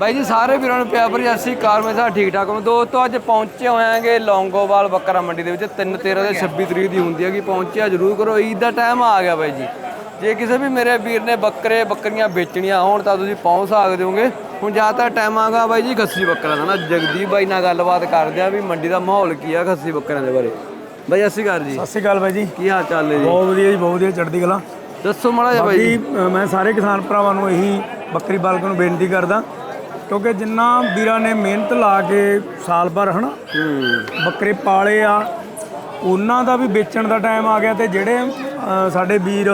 ਬਾਈ ਜੀ ਸਾਰੇ ਵੀਰਾਂ ਨੂੰ ਪਿਆਰ ਭਰੀ ਅਸੀਂ ਕਾਰ ਮੇਂ ਸਾਡਾ ਠੀਕ ਠਾਕ ਹੋ। ਦੋਸਤੋ ਅੱਜ ਪਹੁੰਚੇ ਹੋਇਆਂਗੇ ਲੌਂਗੋਵਾਲ ਬੱਕਰਾ ਮੰਡੀ ਦੇ ਵਿੱਚ। 3 13 ਦੇ 26 ਤਰੀਕ ਦੀ ਹੁੰਦੀ ਹੈਗੀ। ਪਹੁੰਚਿਆ ਜ਼ਰੂਰ ਕਰੋ। ਈਦ ਦਾ ਟਾਈਮ ਆ ਗਿਆ ਬਾਈ ਜੀ। ਜੇ ਕਿਸੇ ਵੀ ਮੇਰੇ ਵੀਰ ਨੇ ਬੱਕਰੇ ਬੱਕਰੀਆਂ ਵੇਚਣੀਆਂ ਹੋਣ ਤਾਂ ਤੁਸੀਂ ਪਹੁੰਚ ਸਕਦੇ ਹੋਗੇ। ਹੁਣ ਜ਼ਿਆਦਾਤਰ ਟਾਈਮ ਆਗਾ ਬਾਈ ਜੀ ਖੱਸੀ ਬੱਕਰਾ ਦਾ ਨਾ। ਜਗਦੀਪ ਬਾਈ ਨਾਲ ਗੱਲਬਾਤ ਕਰਦੇ ਆ ਵੀ ਮੰਡੀ ਦਾ ਮਾਹੌਲ ਕੀ ਆ ਖੱਸੀ ਬੱਕਰਿਆਂ ਦੇ ਬਾਰੇ। ਬਾਈ ਅਸੀਂ ਕਰ ਜੀ। ਸਤਿ ਸ਼੍ਰੀ ਅਕਾਲ ਬਾਈ ਜੀ। ਕੀ ਹਾਲ ਚਾਲ ਨੇ ਜੀ? ਬਹੁਤ ਵਧੀਆ ਜੀ ਬਹੁਤ ਵਧੀਆ। ਚੜ੍ਹਦੀ ਕਲਾ। ਦੱਸੋ ਮਾੜਾ ਜਿਹਾ ਬਾਈ ਜੀ। ਮੈਂ ਸਾਰੇ ਕਿਸਾਨ ਭਰਾਵਾਂ ਨੂੰ ਇਹੀ ਬੱਕਰੀ ਬਾਲਕ ਨੂੰ ਬੇਨਤੀ ਕਰਦਾ ਕਿਉਂਕਿ ਜਿੰਨਾ ਵੀਰਾਂ ਨੇ ਮਿਹਨਤ ਲਾ ਕੇ ਸਾਲ ਭਰ ਹਨਾ? ਬੱਕਰੇ ਪਾਲੇ ਆ ਉਹਨਾਂ ਦਾ ਵੀ ਵੇਚਣ ਦਾ ਟਾਈਮ ਆ ਗਿਆ ਤੇ ਜਿਹੜੇ ਅ, ਸਾਡੇ ਵੀਰ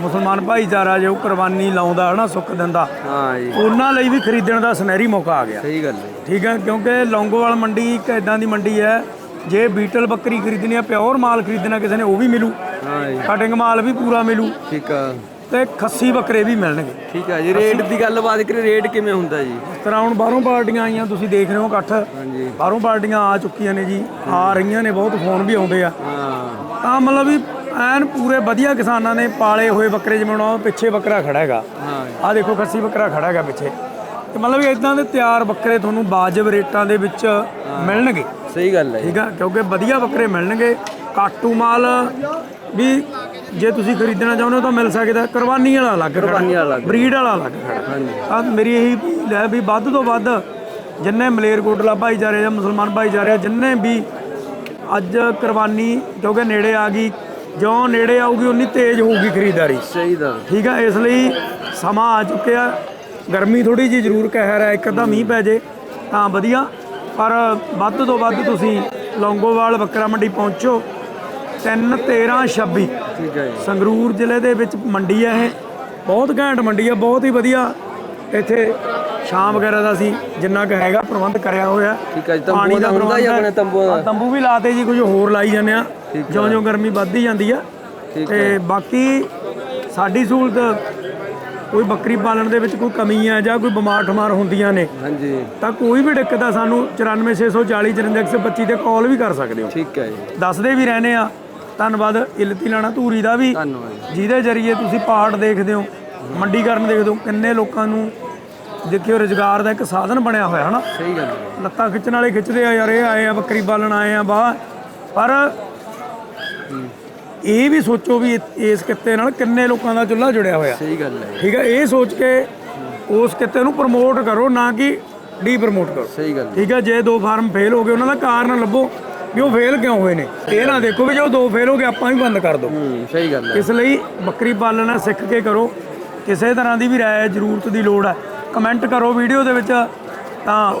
ਮੁਸਲਮਾਨ ਭਾਈਚਾਰਾ ਜੋ ਕੁਰਬਾਨੀ ਲਾਉਂਦਾ ਹਨਾ ਸੁੱਖ ਦਿੰਦਾ ਹਾਂ ਜੀ। ਉਹਨਾਂ ਲਈ ਵੀ ਖਰੀਦਣ ਦਾ ਸੁਨਹਿਰੀ ਮੌਕਾ ਆ ਗਿਆ। ਸਹੀ ਗੱਲ ਹੈ। ਠੀਕ ਹੈ ਕਿਉਂਕਿ ਲੌਂਗੋਵਾਲ ਮੰਡੀ ਇੱਕ ਇਦਾਂ ਦੀ ਮੰਡੀ ਹੈ ਜੇ ਬੀਟਲ ਬੱਕਰੀ ਖਰੀਦਣੀ ਆ ਪਿਓਰ ਮਾਲ ਖਰੀਦਣਾ ਕਿਸੇ ਨੇ ਉਹ ਵੀ ਮਿਲੂ। ਹਾਂ ਜੀ। ਕਟਿੰਗ ਮਾਲ ਵੀ ਪੂਰਾ ਮਿਲੂ। ਠੀਕ ਆ। ਤੇ ਖੱਸੀ ਬੱਕਰੇ ਵੀ ਮਿਲਣਗੇ। ਠੀਕ ਆ ਜੀ ਰੇਟ ਦੀ ਗੱਲਬਾਤ ਕਰੀ ਰੇਟ ਕਿਵੇਂ ਹੁੰਦਾ ਜੀ? ਇਸ ਤਰ੍ਹਾਂ ਹੁਣ ਬਾਹਰੋਂ ਪਾਰਟੀਆਂ ਆਈਆਂ ਤੁਸੀਂ ਦੇਖ ਰਹੇ ਹੋ ਇਕੱਠ। ਹਾਂਜੀ। ਬਾਹਰੋਂ ਪਾਰਟੀਆਂ ਆ ਚੁੱਕੀਆਂ ਨੇ ਜੀ ਆ ਰਹੀਆਂ ਨੇ ਬਹੁਤ ਫੋਨ ਵੀ ਆਉਂਦੇ ਆ। ਹਾਂ। ਤਾਂ ਮਤਲਬ ਵੀ ਐਨ ਪੂਰੇ ਵਧੀਆ ਕਿਸਾਨਾਂ ਨੇ ਪਾਲੇ ਹੋਏ ਬੱਕਰੇ ਜਿਵੇਂ ਹੁਣ ਉਹ ਪਿੱਛੇ ਬੱਕਰਾ ਖੜਾ ਹੈਗਾ। ਹਾਂ। ਆ ਦੇਖੋ ਖੱਸੀ ਬੱਕਰਾ ਖੜਾ ਹੈਗਾ ਪਿੱਛੇ। ਤੇ ਮਤਲਬ ਇਦਾਂ ਦੇ ਤਿਆਰ ਬੱਕਰੇ ਤੁਹਾਨੂੰ ਵਾਜਬ ਰੇਟਾਂ ਦੇ ਵਿੱਚ ਮਿਲਣਗੇ। ਸਹੀ ਗੱਲ ਹੈ। ਠੀਕ ਆ ਕਿਉਂਕਿ ਵਧੀਆ ਬੱਕਰੇ ਮਿਲਣਗੇ। ਕਾਟੂ ਮਾਲ ਵੀ ਜੇ ਤੁਸੀਂ ਖਰੀਦਣਾ ਚਾਹੁੰਦੇ ਹੋ ਤਾਂ ਮਿਲ ਸਕਦਾ ਕੁਰਬਾਨੀ ਵਾਲਾ ਅਲੱਗ ਕੁਰਬਾਨੀ ਵਾਲਾ ਅਲੱਗ। ਬਰੀਡ ਵਾਲਾ ਅਲੱਗ ਹਾਂਜੀ। ਤਾਂ ਮੇਰੀ ਇਹੀ ਅਪੀਲ ਹੈ ਵੀ ਵੱਧ ਤੋਂ ਵੱਧ ਜਿੰਨੇ ਮਲੇਰਕੋਟਲਾ ਭਾਈਚਾਰੇ ਜਾਂ ਮੁਸਲਮਾਨ ਭਾਈਚਾਰੇ ਆ, ਜਿੰਨੇ ਵੀ ਅੱਜ ਕੁਰਬਾਨੀ ਕਿਉਂਕਿ ਨੇੜੇ ਆ ਗਈ ਜਿਉਂ ਨੇੜੇ ਆਊਗੀ ਉਨੀ ਤੇਜ਼ ਹੋਊਗੀ ਖਰੀਦਦਾਰੀ। ਸਹੀ ਦਾ ਠੀਕ ਆ ਇਸ ਲਈ ਸਮਾਂ ਆ ਚੁੱਕਿਆ। ਗਰਮੀ ਥੋੜੀ ਜੀ ਜ਼ਰੂਰ ਕਹਿਰ ਹੈ ਇੱਕ ਅੱਧਾ ਮੀਂਹ ਪੈ ਜੇ ਤਾਂ ਵਧੀਆ। ਪਰ ਵੱਧ ਤੋਂ ਵੱਧ ਤੁਸੀਂ ਲੌਂਗੋਵਾਲ ਬੱਕਰਾ ਮੰਡੀ ਪਹੁੰਚੋ। 3 13 26 ਠੀਕ ਹੈ ਜੀ। ਸੰਗਰੂਰ ਜ਼ਿਲ੍ਹੇ ਦੇ ਵਿੱਚ ਮੰਡੀ ਹੈ ਇਹ। ਬਹੁਤ ਘੈਂਟ ਮੰਡੀ ਹੈ ਬਹੁਤ ਹੀ ਵਧੀਆ। ਇੱਥੇ ਸ਼ਾਮ ਵਗੈਰਾ ਦਾ ਅਸੀਂ ਜਿੰਨਾ ਕੁ ਹੈਗਾ ਪ੍ਰਬੰਧ ਕਰਿਆ ਹੋਇਆ। ਠੀਕ ਹੈ ਜੀ ਤੰਬੂ ਦਾ ਹੁੰਦਾ ਹੀ। ਆਪਣੇ ਤੰਬੂ ਦਾ? ਤੰਬੂ ਵੀ ਲਾਤੇ ਜੀ ਕੁਝ ਹੋਰ ਲਾਈ ਜਾਂਦੇ ਆ ਜਿਉਂ-ਜਿਉਂ ਗਰਮੀ ਵੱਧਦੀ ਜਾਂਦੀ ਆ। ਤੇ ਬਾਕੀ ਸਾਡੀ ਸਹੂਲਤ ਕੋਈ ਬੱਕਰੀ ਪਾਲਣ ਦੇ ਵਿੱਚ ਕੋਈ ਕਮੀ ਆ ਜਾਂ ਕੋਈ ਬਿਮਾਰ ਠਮਾਰ ਹੁੰਦੀਆਂ ਨੇ ਹਾਂਜੀ। ਤਾਂ ਕੋਈ ਵੀ ਦਿੱਕਤ ਆ ਸਾਨੂੰ 94640 5425 ਤੇ ਕਾਲ ਵੀ ਕਰ ਸਕਦੇ ਹੋ। ਠੀਕ ਹੈ ਜੀ। ਦੱਸਦੇ ਵੀ ਰਹਨੇ ਆ ਧੰਨਵਾਦ ਇਲਤੀ ਲਾਣਾ ਧੂਰੀ ਦਾ ਵੀ। ਧੰਨਵਾਦ। ਜਿਹਦੇ ਜਰੀਏ ਤੁਸੀਂ ਪਾਠ ਦੇਖਦੇ ਹੋ ਮੰਡੀਕਰਨ ਦੇਖਦੇ ਹੋ ਕਿੰਨੇ ਲੋਕਾਂ ਨੂੰ ਦੇਖਿਓ ਰੁਜ਼ਗਾਰ ਦਾ ਇੱਕ ਸਾਧਨ ਬਣਿਆ ਹੋਇਆ ਹਨਾ? ਸਹੀ ਗੱਲ ਹੈ ਲੱਤਾਂ ਖਿੱਚਣ ਵਾਲੇ ਖਿੱਚਦੇ ਆ ਯਾਰ ਇਹ ਆਏ ਆ ਬੱਕਰੀ ਪਾਲਣ ਆਏ ਆ ਬਾਹਰ ਪਰ ਇਹ ਵੀ ਸੋਚੋ ਵੀ ਇ- ਇਸ ਕਿੱਤੇ ਨਾਲ ਕਿੰਨੇ ਲੋਕਾਂ ਦਾ ਚੁੱਲ੍ਹਾ ਜੁੜਿਆ ਹੋਇਆ। ਸਹੀ ਗੱਲ ਹੈ। ਠੀਕ ਹੈ ਇਹ ਸੋਚ ਕੇ ਉਸ ਕਿੱਤੇ ਨੂੰ ਪ੍ਰਮੋਟ ਕਰੋ ਨਾ ਕਿ ਡੀ ਪ੍ਰਮੋਟ ਕਰੋ। ਸਹੀ ਗੱਲ ਹੈ। ਠੀਕ ਹੈ ਜੇ ਦੋ ਫਾਰਮ ਫੇਲ ਹੋ ਗਏ ਉਹਨਾਂ ਦਾ ਕਾਰਨ ਲੱਭੋ। ਵੀ ਉਹ ਫੇਲ ਕਿਉਂ ਹੋਏ ਨੇ? ਇਹ ਨਾ ਦੇਖੋ ਵੀ ਜੋ ਦੋ ਫੇਲ ਹੋ ਗਏ ਆਪਾਂ ਵੀ ਬੰਦ ਕਰ ਦੋ। ਹੂੰ ਸਹੀ ਗੱਲ ਹੈ। ਇਸ ਲਈ ਬੱਕਰੀ ਪਾਲਣਾ ਸਿੱਖ ਕੇ ਕਰੋ। ਕਿਸੇ ਤਰ੍ਹਾਂ ਦੀ ਵੀ ਰਾਏ ਜ਼ਰੂਰਤ ਦੀ ਲੋੜ ਹੈ ਕਮੈਂਟ ਕਰੋ ਵੀਡੀਓ ਦੇ ਵਿੱਚ। ਤਾਂ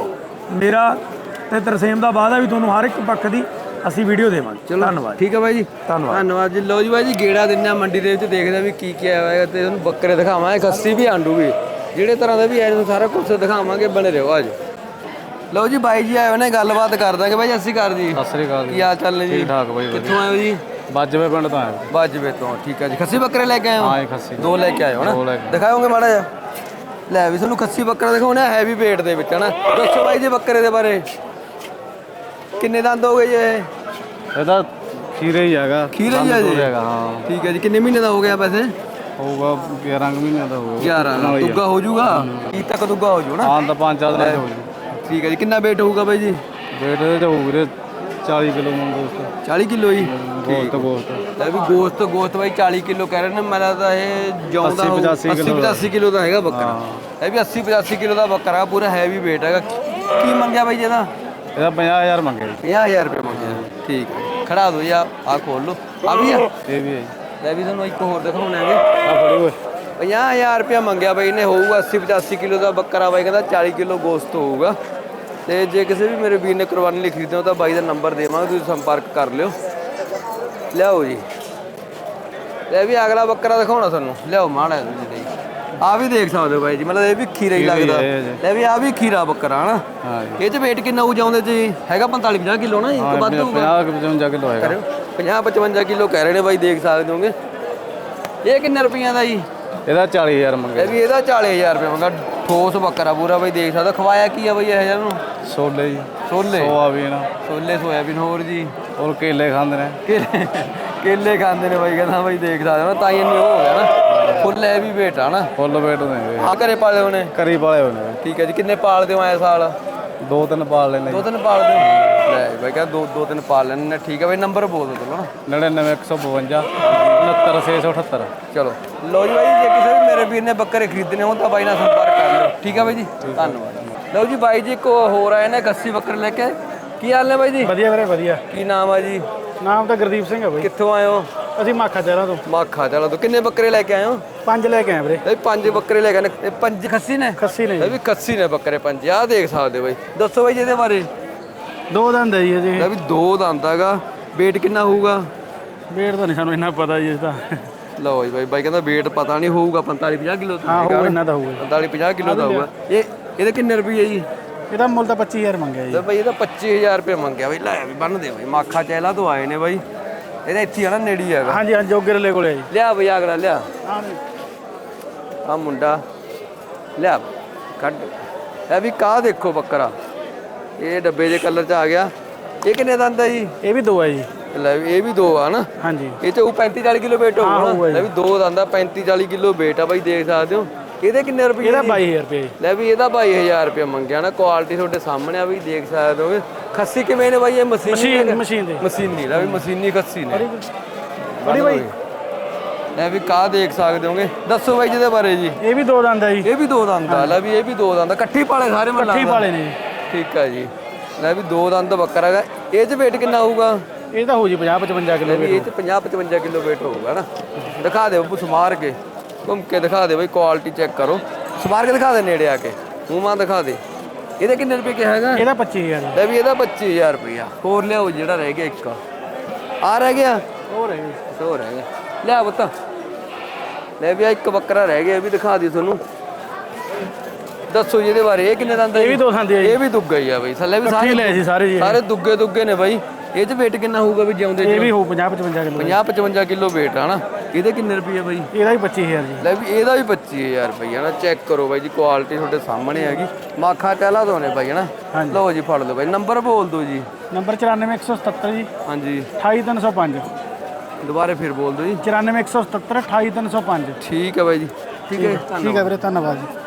ਮੇਰਾ ਤੇ ਤਰਸੇਮ ਦਾ ਵਾਅਦਾ ਵੀ ਤੁਹਾਨੂੰ ਹਰ ਇੱਕ ਪੱਖ ਦੀ ਅਸੀਂ ਵੀਡੀਓ ਦੇਵਾਂਗੇ। ਚਲੋ ਧੰਨਵਾਦ। ਠੀਕ ਹੈ ਬਾਈ ਜੀ। ਧੰਨਵਾਦ। ਧੰਨਵਾਦ ਜੀ। ਲਓ ਜੀ ਬਾਈ ਜੀ ਗੇੜਾ ਆ ਮੰਡੀ ਦੇ ਵਿੱਚ ਦੇਖਦੇ ਵੀ ਕੀ ਕੀ ਆਇਆ ਹੋਇਆ ਤੇ ਤੁਹਾਨੂੰ ਬੱਕਰੇ ਦਿਖਾਵਾਂਗੇ ਖੱਸੀ ਵੀ ਆਂਡੂ ਵੀ। ਜਿਹੜੇ ਤਰ੍ਹਾਂ ਦਾ ਵੀ ਆਇਆ ਸਾਰਾ ਕੁਝ ਦਿਖਾਵਾਂਗੇ ਬਣੇ ਰਹੋ ਅੱਜ ਲਓ ਜੀ ਬਾਈ ਜੀ ਆਏ ਹੋਏ ਨੇ ਗੱਲਬਾਤ ਕਰ ਦਾਂਗੇ ਬਾਈ ਅਸੀਂ ਕਰ ਜੀ। ਸਤਿ ਸ੍ਰੀ ਅਕਾਲ ਕੀ ਹਾਲ ਚਾਲ ਨੇ ਜੀ? ਠੀਕ ਠਾਕ ਬਾਈ ਕਿੱਥੋਂ ਆਏ ਹੋ ਜੀ? ਬਾਜਵੇ ਪਿੰਡ ਤੋਂ ਆਇਆ ਬਾਜਵੇ ਤੋਂ ਠੀਕ ਹੈ ਜੀ। ਖੱਸੀ ਬੱਕਰੇ ਲੈ ਕੇ ਆਏ ਹੋ? ਖੱਸੀ। ਦੋ ਲੈ ਕੇ ਆਏ ਹੋ ਨਾ। ਦਿਖਾਓਗੇ ਮਾੜਾ ਜਿਹਾ? ਲੈ ਵੀ ਤੁਹਾਨੂੰ ਖੱਸੀ ਬੱਕਰਾ ਦਿਖਾਉਣਾ ਹੈਵੀ weight ਦੇ ਵਿੱਚ ਹਨਾ? ਦੱਸੋ ਬਾਈ ਜੀ ਬੱਕਰੇ ਦੇ ਬਾਰੇ। ਕਿੰਨੇ ਦੰਦ ਹੋ ਗਏ ਜੀ ਇਹ? ਇਹਦਾ ਖੀਰੇ ਹੀ ਹੈਗਾ। ਖੀਰੇ ਹੀ ਹੈਗਾ ਹਾਂ। ਠੀਕ ਹੈ ਜੀ। ਕਿੰਨੇ ਮਹੀਨੇ ਦਾ ਹੋ ਗਿਆ ਵੈਸੇ? ਹੋਊਗਾ 11 ਕੁ ਮਹੀਨਿਆਂ ਦਾ ਹੋਊਗਾ 11 ਦੁੱਗਾ ਹੋ ਜਾਊਗਾ ਕੀ ਤੱਕ ਦੁੱਗਾ ਹੋ ਜਾਊ ਨਾ? ਹਾਂ ਤਾਂ ਪੰਜ ਚਾਰ ਦਿਨ ਹੋ ਜੂ। ਠੀਕ ਹੈ ਜੀ ਕਿੰਨਾ weight ਹੋਊਗਾ ਬਾਈ ਜੀ? ਵੇਟ ਇਹਦੇ ਹੋਊ ਵੀਰੇ 40 ਕਿਲੋ ਮੰਗੋਸਤ 40 ਕਿਲੋ ਜੀ? ਗੋਸਤ ਗੋਸਤ। ਲੈ ਵੀ ਗੋਸ਼ਤ ਗੋਸ਼ਤ ਬਾਈ 40 ਕਿਲੋ ਕਹਿ ਰਹੇ ਨੇ ਮੇਰਾ ਤਾਂ ਇਹ ਜਿਉਂਦਾ 80 85 80 85 ਕਿਲੋ ਦਾ ਹੈਗਾ ਬੱਕਰਾ। ਇਹ ਵੀ 80 85 ਕਿਲੋ ਦਾ ਬੱਕਰਾ ਪੂਰਾ ਹੈਵੀ weight ਹੈਗਾ। ਕੀ ਮੰਗਿਆ ਬਾਈ ਜੀ ਇਹਦਾ? ਇਹਦਾ 50000 ਮੰਗੇ ਜੀ। 50000 ਰੁਪਏ ਮੰਗਿਆ। ਠੀਕ ਖੜਾ ਦੋ ਜਾਂ ਆ ਖੋਲ ਲਓ। ਆ ਵੀ ਆ। ਇਹ ਵੀ ਹੈ ਲੈ ਵੀ ਤੁਹਾਨੂੰ ਇੱਕ ਹੋਰ ਦਿਖਾਉਣਾਗੇ ਆ ਫੜੋ ਓਏ 50000 ਰੁਪਏ ਮੰਗਿਆ ਬਾਈ ਨੇ ਹੋਊਗਾ 80 85 ਕਿਲੋ ਦਾ ਬੱਕਰਾ ਬਾਈ ਕਹਿੰਦਾ 40 ਕਿਲੋ ਗੋਸ਼ਤ ਹੋਊਗਾ। ਤੇ ਜੇ ਕਿਸੇ ਵੀ ਮੇਰੇ ਵੀਰ ਨੇ ਕੁਰਬਾਨੀ ਲਈ ਖਰੀਦਣਾ ਤਾਂ ਬਾਈ ਦਾ ਨੰਬਰ ਦੇਵਾਂਗੇ ਤੁਸੀਂ ਸੰਪਰਕ ਕਰ ਲਿਓ। ਲਿਆਓ ਜੀ। ਲੈ ਵੀ ਅਗਲਾ ਬੱਕਰਾ ਦਿਖਾਉਣਾ ਤੁਹਾਨੂੰ। ਲਿਆਓ ਮਾੜਾ ਤੁਸੀਂ ਲਈ ਆ ਵੀ ਦੇਖ ਸਕਦੇ ਹੋ ਬਾਈ ਜੀ ਮਤਲਬ ਇਹ ਵੀ ਖੀਰਾ ਹੀ ਇਹ ਲੱਗਦਾ। ਇਹ ਜੀ। ਲੈ ਵੀ ਆ ਵੀ ਖੀਰਾ ਬੱਕਰਾ ਹਨਾ? ਹਾਂ ਜੀ। ਇਹ ਚ weight ਕਿੰਨਾ ਹੋ ਜਾਉਂਦੇ ਜੀ? ਹੈਗਾ 45 50 ਕਿਲੋ ਨਾ ਇੱਕ ਵੱਧ ਹੋਊਗਾ? 50 55 ਕਿਲੋ ਹੈਗਾ। 50 55 ਕਿਲੋ ਕਹਿ ਰਹੇ ਨੇ ਬਾਈ ਦੇਖ ਸਕਦੇ ਹੋਗੇ। ਇਹ ਕਿੰਨੇ ਰੁਪਈਆਂ ਦਾ ਜੀ? ਇਹਦਾ 40000 ਮੰਗੇ ਇਹ ਵੀ ਇਹਦਾ 40000 ਰੁਪਏ ਮੰਗਾ ਠੋਸ ਬੱਕਰਾ ਪੂਰਾ ਬਾਈ ਦੇਖ ਸਕਦਾ। ਖਵਾਇਆ ਕੀ ਆ ਬਾਈ ਇਹ ਜਿਹਾ ਨੂੰ ਛੋਲੇ ਜੀ। ਛੋਲੇ? ਸੋਆਬੀਨ ਛੋਲੇ ਸੋਇਆਬੀਨ ਹੋਰ ਜੀ? ਔਰ ਕੇਲੇ ਖਾਂਦੇ ਨੇ। ਕੇਲੇ ਕੇਲੇ ਖਾਂਦੇ ਨੇ ਬਾਈ ਕਹਿੰਦਾ ਬਾਈ ਦੇਖ ਸਕਦੇ ਨਾ ਤਾਂ ਹੀ ਇੰਨੀ ਹੋ ਗਿਆ ਨਾ। ਫੁੱਲ ਹੈ ਵੀ ਆ ਨਾ। ਫੁੱਲ ਵੇਟ ਨੇ ਆ ਘਰੇ ਪਾਲੇ ਹੋਣੇ? ਕਰੀ ਪਾਲੇ ਨੇ। ਠੀਕ ਹੈ ਜੀ ਕਿੰਨੇ ਪਾਲਦੇ ਹੋ ਐ ਸਾਲ? ਦੋ ਤਿੰਨ ਪਾਲ ਲੈਣੇ ਦੋ ਤਿੰਨ ਪਾਲਦੇ ਹੋ? ਲੈ ਬਾਈ ਕਹਿੰਦਾ ਦੋ ਦੋ ਤਿੰਨ ਪਾਲ ਲੈਣੇ ਨੇ। ਠੀਕ ਹੈ ਬਾਈ ਨੰਬਰ ਬੋਲ ਦਿਓ ਚਲੋ ਨਾ। 99 152 69678 ਚਲੋ। ਲਓ ਜੀ ਬਾਈ ਜੇ ਕਿਸੇ ਵੀ ਮੇਰੇ ਵੀਰ ਨੇ ਬੱਕਰੇ ਖਰੀਦਣੇ ਹੋਣ ਤਾਂ ਬਾਈ ਨਾਲ ਸੰਪਰਕ ਕਰ ਲਿਓ। ਠੀਕ ਹੈ ਬਾਈ ਜੀ? ਧੰਨਵਾਦ। ਲਓ ਜੀ ਬਾਈ ਜੀ ਕੋ ਹੋਰ ਆਏ ਨੇ 80 ਬੱਕਰੇ ਲੈ ਕੇ ਕੀ ਹਾਲ ਨੇ ਬਾਈ ਜੀ? ਵਧੀਆ ਵੀਰੇ ਵਧੀਆ। ਕੀ ਨਾਮ ਆ ਜੀ? ਨਾਮ ਤਾਂ ਗੁਰਦੀਪ ਸਿੰਘ ਹੈ ਬਈ। ਕਿੱਥੋਂ ਆਏ ਹੋ? ਅਸੀਂ ਮਾਖਾ ਚਿਹਰਾ ਤੋਂ। ਮਾਖਾ ਚਲੋ ਤੋਂ। ਕਿੰਨੇ ਬੱਕਰੇ ਲੈ ਕੇ ਆਏ ਹੋ? ਪੰਜ ਲੈ ਕੇ ਆਏ ਵੀਰੇ। ਇਹ ਪੰਜ ਬੱਕਰੇ ਲੈ ਕੇ ਆਏ ਨੇ। ਇਹ ਪੰਜ ਖੱਸੀ ਨੇ। ਖੱਸੀ ਨੇ ਇਹ ਵੀ ਖੱਸੀ ਨੇ ਬੱਕਰੇ ਪੰਜ। ਆ ਦੇਖ ਸਕਦੇ ਬਾਈ। ਦੱਸੋ ਬਾਈ ਜੀ ਇਹਦੇ ਬਾਰੇ। ਦੋ ਦੰਦ ਹੈ ਜੀ ਅਜੇ ਇਹ ਵੀ ਦੋ ਦੰਦ ਹੈਗਾ weight ਕਿੰਨਾ ਹੋਊਗਾ? ਵੇਟ ਤਾਂ ਨਹੀਂ ਸਾਨੂੰ ਇੰਨਾ ਪਤਾ ਜੀ ਇਸ ਦਾ ਲਓ ਜੀ ਬਾਈ ਬਾਈ ਕਹਿੰਦਾ weight ਪਤਾ ਨਹੀਂ ਹੋਊਗਾ 45 50 ਕਿਲੋ ਦਾ ਹਾਂ ਹੋਊਗਾ। ਇੰਨਾ ਤਾਂ ਹੋਊਗਾ। 45 50 ਕਿਲੋ ਦਾ ਹੋਊਗਾ। ਇਹ ਇਹਦੇ ਕਿੰਨੇ ਰੁਪਏ ਜੀ? ਇਹਦਾ ਮੁੱਲ ਤਾਂ 25000 ਮੰਗਿਆ ਜੀ। ਤੇ ਬਾਈ ਇਹਦਾ 25000 ਰੁਪਏ ਮੰਗਿਆ ਬਾਈ। ਲੈ ਵੀ ਬੰਨ ਦੇ ਬਾਈ। ਮਾਖਾ ਚੈਲਾ ਤੋਂ ਆਏ ਨੇ ਬਾਈ। ਇਹਦਾ ਇੱਥੇ ਆ ਨਾ ਨੇੜੇ ਹੈਗਾ। ਹਾਂਜੀ ਹਾਂ ਜੋਗੇ ਰਲੇ ਕੋਲੇ ਜੀ। ਲਿਆ ਬਈ ਅਗਲਾ ਲਿਆ। ਹਾਂ ਆ ਮੁੰਡਾ। ਲਿਆ ਕੱਢ। ਇਹ ਵੀ ਕਾਹ ਦੇਖੋ ਬੱਕਰਾ? ਇਹ ਡੱਬੇ ਦੇ ਕਲਰ ਚ ਆ ਗਿਆ। ਇਹ ਕਿੰਨੇ ਦੰਦ ਹੈ ਜੀ? ਇਹ ਵੀ ਦੋ ਹੈ ਜੀ। ਲੈ ਵੀ ਇਹ ਵੀ ਦੋ ਆ ਨਾ? ਹਾਂਜੀ। ਇਹ ਚ ਉਹ 35 40 ਕਿਲੋ weight ਹਾਂ, ਹੋਊਗਾ ਹੋਊਗਾ ਨਾ ਲੈ ਵੀ ਦੋ ਦੰਦ ਆ 35 40 ਕਿਲੋ weight ਆ ਬਾਈ ਦੇਖ ਸਕਦੇ ਹੋ। ਇਹਦੇ ਕਿੰਨੇ ਰੁਪਏ ਇਹਦਾ ਜੀ? 22000 ਰੁਪਏ ਜੀ। ਲੈ ਵੀ ਇਹਦਾ 22000 ਰੁਪਏ ਮੰਗਿਆ ਨਾ ਕੁਆਲਿਟੀ ਤੁਹਾਡੇ ਸਾਹਮਣੇ ਆ ਵੀ ਦੇਖ ਸਕਦੇ ਹੋਗੇ। ਖੱਸੀ ਕਿਵੇਂ ਨੇ ਬਾਈ ਇਹ ਮਸ਼ੀਨੀ ਮਸ਼ੀਨ? ਮਸ਼ੀਨ ਦੇ। ਮਸ਼ੀਨੀ ਲੈ ਵੀ ਮਸ਼ੀਨੀ ਖੱਸੀ ਨੇ। ਬੜੀ ਬਾਈ। ਲੈ ਵੀ ਕਾਹ ਦੇਖ ਸਕਦੇ ਹੋਗੇ। ਦੱਸੋ ਬਾਈ ਜਿਹਦੇ ਬਾਰੇ ਜੀ। ਇਹ ਵੀ ਦੋ ਦੰਦ ਹੈ ਜੀ। ਇਹ ਵੀ ਦੋ ਦੰਦ ਆ ਲੈ ਵੀ ਇਹ ਵੀ ਦੋ ਦੰਦ ਆ, ਇਕੱਠੀ ਪਾਲੇ ਸਾਰੇ ਮੱਲਾ ਇਕੱਠੀ ਪਾਲੇ ਨੇ ਜੀ। ਠੀਕ ਆ ਜੀ। ਲੈ ਵੀ ਦੋ ਦੰਦ ਬੱਕਰਾ ਹੈਗਾ। ਇਹ ਚ weight ਕਿੰਨਾ ਹੋਊਗਾ? ਇਹ ਤਾਂ ਹੋ ਜੀ 50 55 ਕਿਲੋ ਵੀ ਇਹ ਚ 50 55 ਕਿਲੋ weight ਹੋਊਗਾ ਨਾ। ਦਿਖਾ ਦੇ ਬੱਬੂ ਸਮਾਰ ਕੇ। ਘੁੰਮ ਕੇ ਦਿਖਾ ਦੇ ਬਈ ਕੁਆਲਿਟੀ ਚੈੱਕ ਕਰੋ। ਸਮਾਰ ਕੇ ਦਿਖਾ ਦੇ ਨੇੜੇ ਆ ਕੇ। ਮੂੰਹ ਮਾਂ ਦਿਖਾ ਦੇ। ਇਹਦੇ ਕਿੰਨੇ ਰੁਪਏ ਕਿਹਾ ਹੈਗਾ? ਇਹਦਾ 25000 ਲੈ ਵੀ ਇਹਦਾ 25000 ਰੁਪਇਆ। ਹੋਰ ਲਿਆਓ ਜਿਹੜਾ ਰਹਿ ਗਿਆ ਇੱਕ। ਆ ਰਹਿ ਗਿਆ? ਹੋਰ ਹੈ ਜੀ। ਹੋਰ ਰਹਿ ਗਿਆ ਲਿਆ ਪੁੱਤ। ਲੈ ਵੀ ਇੱਕ ਬੱਕਰਾ ਰਹਿ ਗਿਆ ਇਹ ਵੀ ਦਿਖਾ ਦਿਓ ਤੁਹਾਨੂੰ। ਦੱਸੋ ਜੀ ਇਹਦੇ ਬਾਰੇ ਇਹ ਕਿੰਨੇ ਦੰਦ ਇਹ? ਵੀ ਦੋ ਦੰਦ ਹੈ ਇਹ ਵੀ ਦੁੱਗਾ ਹੀ ਆ ਬਈ ਥੱਲੇ ਵੀ ਸਾਰੇ ਲਏ ਸੀ ਸਾਰੇ ਜੀ। ਸਾਰੇ ਦੁੱਗੇ ਦੁੱਗੇ ਨੇ ਬਾਈ। ਇਹ ਚ weight ਕਿੰਨਾ ਹੋਊਗਾ ਵੀ ਜਿਉਂਦੇ ਇਹ ਵੀ ਹੋ 50 55 ਕਿਲੋ 50 55 ਕਿਲੋ weight ਆ ਨਾ। ਇਹਦੇ ਕਿੰਨੇ ਰੁਪਏ ਬਾਈ? ਇਹਦਾ ਵੀ 25000 ਜੀ। ਲੈ ਵੀ ਇਹਦਾ ਵੀ 25000 ਰੁਪਏ ਨਾ ਚੈੱਕ ਕਰੋ ਬਾਈ ਜੀ ਕੁਆਲਿਟੀ ਤੁਹਾਡੇ ਸਾਹਮਣੇ ਹੈਗੀ। ਮਾਖਾ ਟਹਿਲਾ ਤੋਂ ਨੇ ਬਾਈ ਹਨਾ। ਲਓ ਜੀ ਫੜ ਲਓ ਬਾਈ। ਨੰਬਰ ਬੋਲ ਦਿਓ ਜੀ। ਨੰਬਰ 94177 ਜੀ। ਹਾਂਜੀ। 28305 ਦੁਬਾਰੇ ਫਿਰ ਬੋਲ ਦਿਓ ਜੀ। 94177 28305 ਠੀਕ ਹੈ ਬਾਈ ਜੀ। ਠੀਕ ਹੈ। ਠੀਕ ਹੈ ਵੀਰੇ ਧੰਨਵਾਦ ਜੀ।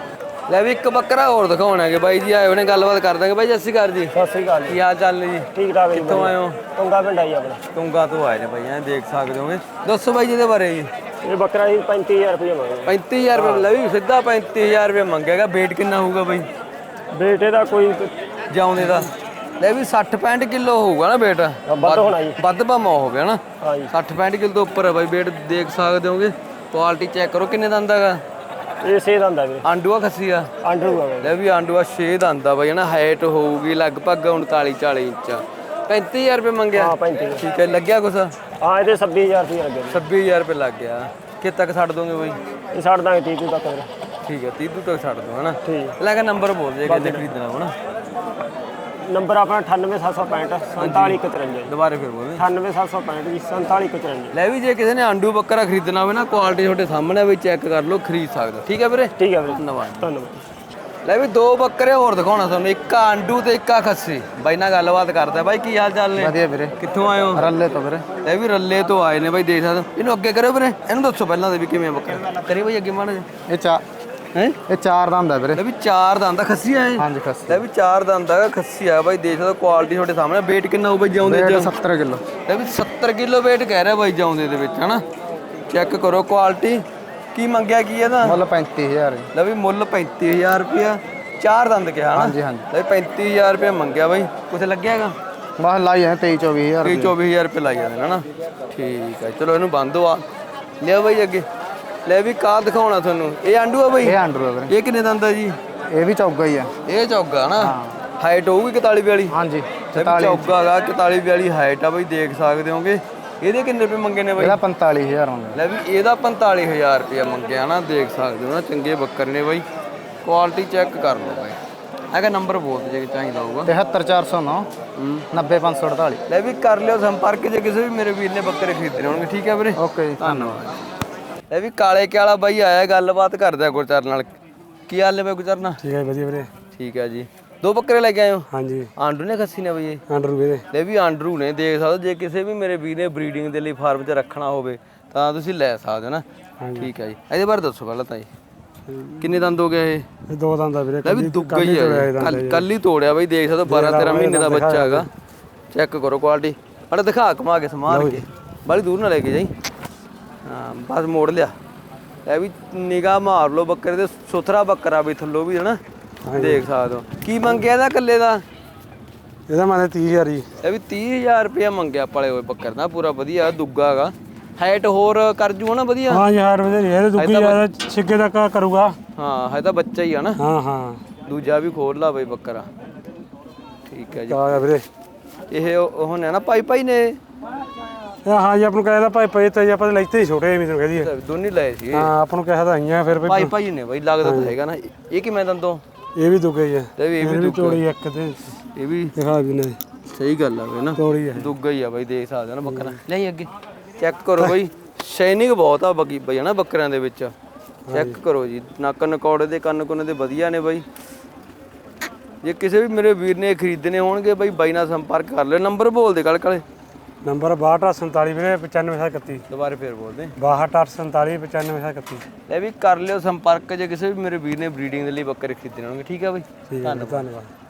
ਲੈ ਵੀ ਇੱਕ ਬੱਕਰਾ ਹੋਰ ਦਿਖਾਉਣਾ ਹੈ ਬਾਈ ਜੀ ਆਏ ਹੋਣੇ ਗੱਲਬਾਤ ਕਰ ਦਾਂਗੇ ਬਾਈ ਜੱਸੀ ਕਰ ਜੀ। ਸਤਿ ਸ੍ਰੀ ਅਕਾਲ ਕੀ ਹਾਲ ਚਾਲ ਨੇ ਜੀ? ਠੀਕ ਠਾਕ ਕਿੱਥੋਂ ਆਏ ਹੋ? ਟੰਗਾ ਪਿੰਡ ਆਈ ਆਪਣਾ। ਤੁੰਗਾ ਤੋਂ ਆਏ ਨੇ ਬਾਈ ਐਂ ਦੇਖ ਸਕਦੇ ਹੋਗੇ। ਦੱਸੋ ਬਾਈ ਜੀ ਇਹਦੇ ਬਾਰੇ ਜੀ। ਇਹ ਬੱਕਰਾ ਜੀ 35000 ਰੁਪਏ ਮੰਗਿਆ 35000 ਰੁਪਏ ਲੈ ਵੀ ਸਿੱਧਾ 35000 ਰੁਪਏ ਮੰਗੇਗਾ weight ਕਿੰਨਾ ਹੋਊਗਾ ਬਾਈ? ਬੇਟੇ ਦਾ ਕੋਈ ਜਾਉਂਦੇ ਦਾ। ਲੈ ਵੀ 60 65 ਕਿਲੋ ਹੋਊਗਾ ਨਾ weight ਵੱਧ ਹੋਣਾ ਜੀ। ਵੱਧ ਭਾਮਾ ਹੋ ਗਿਆ ਨਾ। ਹਾਂ ਜੀ। 60 65 ਕਿਲੋ ਤੋਂ ਉੱਪਰ ਹੈ ਬਾਈ weight ਦੇਖ ਸਕਦੇ ਹੋਗੇ। ਕੁਆਲਿਟੀ ਚੈੱਕ ਕਰੋ ਕਿੰਨੇ ਦੰਦ ਹੈਗਾ ਇਹ ਸੇ ਦੰਦਾ ਵੀਰੇ। ਆਂਡੂਆ ਖੱਸੀ ਆ? ਆਂਡਰੂ ਆ ਲੈ ਵੀ ਆਂਡੂਆ 6 ਦੰਦ ਬਾਈ ਨਾ ਹਾਈਟ ਹੋਊਗੀ ਲਗਭਗ 39 40 ਇੰਚ। 35000 ਰੁਪਏ ਮੰਗਿਆ? ਹਾਂ 35 ਠੀਕ ਹੈ ਲੱਗਿਆ ਕੁਛ? ਹਾਂ ਇਹਦੇ 26000 ਰੁਪਏ ਲੱਗੇ। 26000 ਰੁਪਏ ਲੱਗ ਗਿਆ। ਕਿ ਤੱਕ ਛੱਡ ਦੋਗੇ ਬਾਈ? ਇਹ ਛੱਡ ਦਾਂਗੇ 30 ਤੱਕ ਵੀਰੇ ਠੀਕ ਹੈ 30 ਤੱਕ ਛੱਡ ਦੋ ਹਨਾ? ਠੀਕ। ਲੈ ਕੇ ਨੰਬਰ ਬੋਲ ਜੇ ਕਿਤੇ ਖਰੀਦਣਾ ਹੋਣਾ? ਨੰਬਰ ਆਪਣਾ 98765 4753 ਦੁਬਾਰੇ ਫਿਰ ਬੋਲ 98765 ਜੀ 4753 ਲੈ ਵੀ ਜੇ ਕਿਸੇ ਨੇ ਆਂਡੂ ਬੱਕਰਾ ਖਰੀਦਣਾ ਹੋਵੇ ਨਾ ਕੁਆਲਿਟੀ ਤੁਹਾਡੇ ਸਾਹਮਣੇ ਵੀ ਚੈੱਕ ਕਰ ਲਓ ਖਰੀਦ ਸਕਦੇ। ਠੀਕ ਹੈ ਵੀਰੇ? ਠੀਕ ਹੈ ਵੀਰੇ ਧੰਨਵਾਦ। ਧੰਨਵਾਦ। ਲੈ ਵੀ ਦੋ ਬੱਕਰੇ ਹੋਰ ਦਿਖਾਉਣਾ ਤੁਹਾਨੂੰ ਇੱਕ ਆਂਡੂ ਤੇ ਇੱਕ ਆ ਖੱਸੀ। ਬਾਈ ਨਾਲ ਗੱਲਬਾਤ ਕਰਦਾ ਬਾਈ ਕੀ ਹਾਲ ਚਾਲ ਨੇ? ਵਧੀਆ ਵੀਰੇ। ਕਿੱਥੋਂ ਆਏ ਹੋ? ਰੱਲੇ ਤੋਂ ਵੀਰੇ। ਲੈ ਵੀ ਰੱਲੇ ਤੋਂ ਆਏ ਨੇ ਬਾਈ ਦੇਖ ਸਕਦੇ। ਇਹਨੂੰ ਅੱਗੇ ਕਰੋ ਵੀਰੇ। ਇਹਨੂੰ ਦੱਸੋ ਪਹਿਲਾਂ ਦੇ ਵੀ ਕਿਵੇਂ ਆ ਬੱਕਰਾ। ਕਰੀ ਬਾਈ ਅੱਗੇ ਮਾੜਾ ਇਹ ਚਾ ਹੈ? ਇਹ ਚਾਰ ਦੰਦ ਹੈ ਵੀਰੇ। ਲੈ ਵੀ ਚਾਰ ਦੰਦ ਆ ਖੱਸੀ ਆਏ ਹਾਂਜੀ ਖੱਸੀ ਲੈ ਵੀ ਚਾਰ ਦੰਦ ਆ ਖੱਸੀ ਆ ਬਾਈ ਦੇਖ ਹੋ ਕੁਆਲਿਟੀ ਤੁਹਾਡੇ ਸਾਹਮਣੇ। weight ਕਿੰਨਾ ਹੋਊ ਬਾਈ ਜਾਉਂਦੇ ਚ? 70 ਕਿਲੋ। ਲੈ ਵੀ 70 ਕਿਲੋ weight ਕਹਿ ਰਿਹਾ ਬਾਈ ਜਾਉਂਦੇ ਦੇ ਵਿੱਚ ਹਨਾ? ਚੈੱਕ ਕਰੋ ਕੁਆਲਿਟੀ ਕੀ ਮੰਗਿਆ ਕੀ ਇਹਦਾ? ਮੁੱਲ 35000 ਜੀ। ਲੈ ਵੀ ਮੁੱਲ 35000 ਰੁਪਿਆ ਚਾਰ ਦੰਦ ਕਿਹਾ ਹਾਂਜੀ ਹਾਂਜੀ। ਲੈ ਵੀ 35000 ਰੁਪਿਆ ਮੰਗਿਆ ਬਾਈ। ਕੁਛ ਲੱਗਿਆਗਾ ਬਸ ਲਾਈ ਹੈ 23 24000 30 24000 ਰੁਪਏ। ਲਾਈ ਜਾਂਦੇ ਹਨਾ? ਠੀਕ ਹੈ ਚਲੋ ਇਹਨੂੰ ਬੰਦ ਆ। ਲਿਆ ਬਾਈ ਅੱਗੇ। ਲੈ ਵੀ ਕਾਰ ਦਿਖਾਉਣਾ ਤੁਹਾਨੂੰ? ਇਹ ਆਂਡੂ ਆ ਬਾਈ? ਇਹ ਆਂਡਰੂ ਹੈ ਵੀਰੇ। ਇਹ ਕਿੰਨੇ ਦੰਦ ਆ ਜੀ? ਇਹ ਵੀ ਚੌਗਾ ਹੀ ਆ। ਇਹ ਚੌਗਾ ਨਾ? ਹਾਈਟ ਹੋਊਗੀ 41 42 ਹਾਂਜੀ ਤੇ ਚੌਗਾ ਹੈਗਾ 41 42 ਹਾਈਟ ਆ ਬਾਈ ਦੇਖ ਸਕਦੇ ਹੋਗੇ। ਇਹਦੇ ਕਿੰਨੇ ਰੁਪਏ ਮੰਗੇ ਨੇ ਬਾਈ? ਇਹਦਾ 45000 ਹੁੰਦਾ ਲੈ ਵੀ ਇਹਦਾ 45000 ਰੁਪਇਆ ਮੰਗਿਆ ਨਾ ਦੇਖ ਸਕਦੇ ਹੋ ਨਾ ਚੰਗੇ ਬੱਕਰ ਨੇ ਬਾਈ। ਕੁਆਲਿਟੀ ਚੈੱਕ ਕਰ ਲਓ ਬਾਈ। ਹੈਗਾ ਨੰਬਰ ਬੋਲ ਜੇ ਚਾਹੀਦਾ ਹੋਊਗਾ। 73409 ਹੂੰ। 90548 ਲੈ ਵੀ ਕਰ ਲਿਓ ਸੰਪਰਕ ਜੇ ਕਿਸੇ ਵੀ ਮੇਰੇ ਵੀਰ ਨੇ ਬੱਕਰੇ ਖਰੀਦਣੇ ਹੋਣਗੇ ਠੀਕ ਹੈ ਵੀਰੇ? ਓਕੇ ਜੀ। ਧੰਨਵਾਦ। ਲੈ ਵੀ ਕਾਲੇ ਕੇ ਵਾਲਾ ਬਾਈ ਆਇਆ ਗੱਲਬਾਤ ਕਰਦਾ ਗੁਰਚਰਨ ਨਾਲ। ਕੀ ਹਾਲ ਨੇ ਬਾਈ ਗੁਰਚਰਨ? ਠੀਕ ਹੈ ਵਧੀਆ ਵੀਰੇ। ਠੀਕ ਹੈ ਜੀ। ਦੋ ਬੱਕਰੇ ਲੈ ਕੇ ਆਏ ਹੋ? ਹਾਂਜੀ। ਆਂਡਰੂ ਨੇ ਖੱਸੀ ਨੇ ਬਈ ਇਹ? ਆਂਡਰੂ ਵੀਰੇ। ਲੈ ਵੀ ਆਂਡਰੂ ਨੇ ਦੇਖ ਸਕਦੇ ਜੇ ਕਿਸੇ ਵੀ ਮੇਰੇ ਵੀਰ ਨੇ ਬਰੀਡਿੰਗ ਦੇ ਲਈ ਫਾਰਮ 'ਚ ਰੱਖਣਾ ਹੋਵੇ ਤਾਂ ਤੁਸੀਂ ਲੈ ਸਕਦੇ ਹੋ ਨਾ। ਠੀਕ ਹੈ ਜੀ। ਇਹਦੇ ਬਾਰੇ ਦੱਸੋ ਪਹਿਲਾਂ ਤਾਂ ਜੀ। ਕਿੰਨੇ ਦੰਦ ਹੋ ਗਏ ਇਹ? ਇਹ ਦੋ ਦੰਦ ਆ ਵੀਰੇ ਲੈ ਵੀ ਦੁੱਗਾ ਹੀ ਹੈ ਕੱਲ ਕੱਲ ਹੀ ਤੋੜਿਆ ਬਈ ਦੇਖ ਸਕਦੇ 12 13 ਮਹੀਨੇ ਦਾ ਬੱਚਾ ਹੈਗਾ। ਚੈੱਕ ਕਰੋ ਕੁਆਲਿਟੀ ਅੜੇ ਦਿਖਾ ਕਮਾ ਕੇ ਸਮਾਰ ਕੇ ਬੜੀ ਦੂਰ ਨਾ ਲੈ ਕੇ ਜਾਈ। ਹਾਂ ਬਸ ਮੋੜ ਲਿਆ। ਇਹ ਵੀ ਨਿਗਾਹ ਮਾਰ ਲਓ ਬੱਕਰੇ ਦੇ ਸੁਥਰਾ ਬੱਕਰਾ ਵੀ ਥੱਲੋਂ ਵੀ ਹਨਾ? ਦੇਖ ਸਕਦੇ ਹੋ। ਕੀ ਮੰਗਿਆ ਇਹਦਾ ਕੱਲੇ ਦਾ? ਇਹਦਾ ਮਾਨੇ 30000 ਜੀ। ਇਹ ਵੀ 30000 ਰੁਪਇਆ ਮੰਗਿਆ ਪਲੇ ਹੋਏ ਬੱਕਰ ਦਾ ਪੂਰਾ ਵਧੀਆ ਦੁੱਗਾ ਹੈਗਾ। ਹਾਈਟ ਹੋਰ ਕਰ ਜੂ ਹਨਾ ਵਧੀਆ? ਹਾਂ ਯਾਰ ਵੀਰੇ ਇਹ ਦੁੱਗੀ ਯਾਰ ਛਿੱਕੇ ਦਾ ਕਾ ਕਰੂਗਾ। ਹਾਂ ਹੈ ਤਾਂ ਬੱਚਾ ਹੀ ਆ ਨਾ। ਹਾਂ ਹਾਂ। ਦੂਜਾ ਵੀ ਖੋਲ ਲਾ ਬਈ ਬੱਕਰਾ। ਠੀਕ ਹੈ ਜੀ। ਆ ਵੀਰੇ। ਇਹ ਉਹ ਨੇ ਨਾ ਭਾਈ ਭਾਈ ਨੇ। ਹਾਂ ਜੀ ਆਪ ਨੂੰ ਕਹਿੰਦਾ ਭਾਈ ਪਏ ਤੇ ਆਪਾਂ ਲੈਤੇ ਹੀ ਛੋਟੇ ਵੀ ਤੈਨੂੰ ਕਹਦੀ ਦੋਨੇ ਲਏ ਸੀ। ਹਾਂ ਆਪ ਨੂੰ ਕਿਹਾ ਤਾਂ ਆਈਆਂ ਫਿਰ ਭਾਈ ਭਾਈ ਨੇ ਬਈ ਲੱਗਦਾ ਤਾਂ ਹੈਗਾ ਨਾ। ਇਹ ਕਿਵੇਂ ਦੰਦੋਂ? ਇਹ ਵੀ ਦੁੱਗੇ ਹੀ ਆ। ਤੇ ਵੀ ਇਹ ਵੀ ਦੁੱਗਾ ਤੋੜੀ ਇੱਕ ਤੇ ਇਹ ਵੀ ਦਿਖਾ ਵੀ ਨੇ। ਸਹੀ ਗੱਲ ਆ ਬਈ ਨਾ। ਤੋੜੀ ਹੈ ਦੁੱਗਾ ਹੀ ਆ ਬਈ ਦੇਖ ਸਕਦੇ ਹੋ ਨਾ ਬੱਕਰਾ। ਲੈ ਅੱਗੇ। ਚੈੱਕ ਕਰੋ ਬਈ। ਸ਼ਾਈਨਿੰਗ ਬਹੁਤ ਆ ਬਗੀ ਬਈ ਹਨਾ ਬੱਕਰਿਆਂ ਦੇ ਵਿੱਚ। ਚੈੱਕ ਕਰੋ ਜੀ। ਨੱਕ ਨਕੌੜੇ ਦੇ ਕੰਨ ਕੁੰਨ ਦੇ ਵਧੀਆ ਨੇ ਬਈ। ਜੇ ਕਿਸੇ ਵੀ ਮੇਰੇ ਵੀਰ ਨੇ ਖਰੀਦਣੇ ਹੋਣਗੇ ਬਈ ਬਾਈ ਨਾਲ ਸੰਪਰਕ ਕਰ ਲਿਓ। ਨੰਬਰ ਬੋਲ ਦੇ ਕੱਲ ਕਲੇ ਨੰਬਰ 6247 ਵੀਰੇ 95731 ਦੁਬਾਰੇ ਫੇਰ ਬੋਲ ਦੇ 6247 95731 ਲੈ ਵੀ ਕਰ ਲਿਓ ਸੰਪਰਕ ਜੇ ਕਿਸੇ ਵੀ ਮੇਰੇ ਵੀਰ ਨੇ ਬਰੀਡਿੰਗ ਦੇ ਲਈ ਬੱਕਰੇ ਖਰੀਦਣੇ ਹੋਣਗੇ ਠੀਕ ਆ ਬਈ? ਧੰਨਵਾਦ।